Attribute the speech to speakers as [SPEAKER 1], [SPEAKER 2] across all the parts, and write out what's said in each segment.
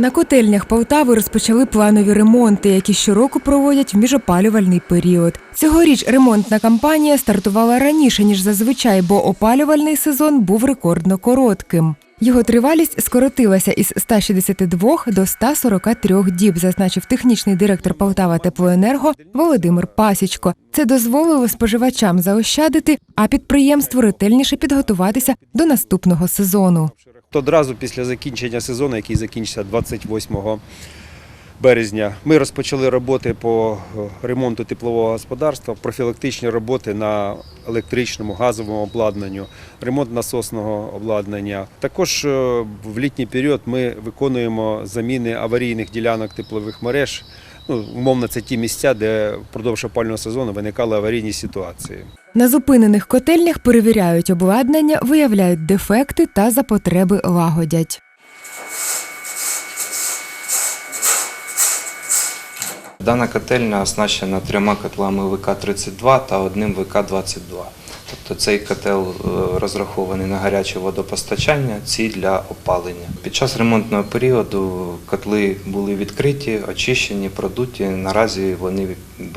[SPEAKER 1] На котельнях Полтави розпочали планові ремонти, які щороку проводять в міжопалювальний період. Цьогоріч ремонтна кампанія стартувала раніше ніж зазвичай, бо опалювальний сезон був рекордно коротким. Його тривалість скоротилася із 162 до 143 діб, зазначив технічний директор Полтава Теплоенерго Володимир Пасічко. Це дозволило споживачам заощадити, а підприємству ретельніше підготуватися до наступного сезону.
[SPEAKER 2] Одразу після закінчення сезону, який закінчиться 28 березня, ми розпочали роботи по е, ремонту теплового господарства, профілактичні роботи на електричному, газовому обладнанню, ремонт насосного обладнання. Також е, в літній період ми виконуємо заміни аварійних ділянок теплових мереж. Ну, умовно, це ті місця, де впродовж опального сезону виникали аварійні ситуації.
[SPEAKER 1] На зупинених котельнях перевіряють обладнання, виявляють дефекти та за потреби лагодять.
[SPEAKER 3] Дана котельня оснащена трьома котлами ВК-32 та одним ВК-22. Тобто цей котел е, розрахований на гаряче водопостачання, ці для опалення. Під час ремонтного періоду котли були відкриті, очищені, продуті. Наразі вони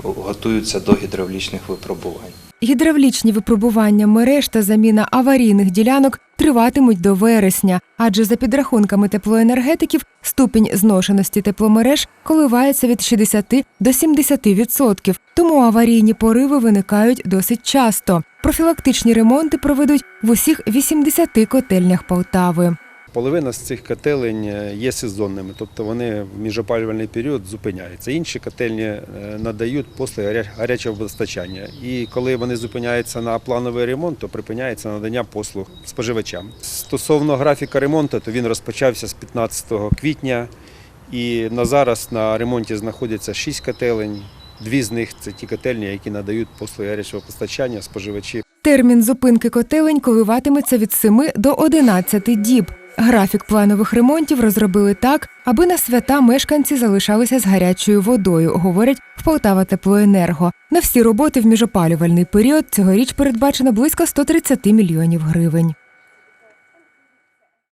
[SPEAKER 3] готуються до гідравлічних випробувань.
[SPEAKER 1] Гідравлічні випробування мереж та заміна аварійних ділянок триватимуть до вересня, адже за підрахунками теплоенергетиків ступінь зношеності тепломереж коливається від 60 до 70 відсотків, тому аварійні пориви виникають досить часто. Профілактичні ремонти проведуть в усіх 80 котельнях Полтави.
[SPEAKER 2] Половина з цих котелень е, є сезонними, тобто вони в міжопалювальний період зупиняються. Інші котельні е, надають послуги гарячого водостачання. І коли вони зупиняються на плановий ремонт, то припиняється надання послуг споживачам. Стосовно графіка ремонту, то він розпочався з 15 квітня, і на зараз на ремонті знаходяться 6 котелень. Дві з них це ті котельні, які надають послуги гарячого постачання споживачі
[SPEAKER 1] Термін зупинки котелень коливатиметься від 7 до 11 діб. Графік планових ремонтів розробили так, аби на свята мешканці залишалися з гарячою водою, говорять в Полтава Теплоенерго. На всі роботи в міжопалювальний період цьогоріч передбачено близько 130 мільйонів гривень.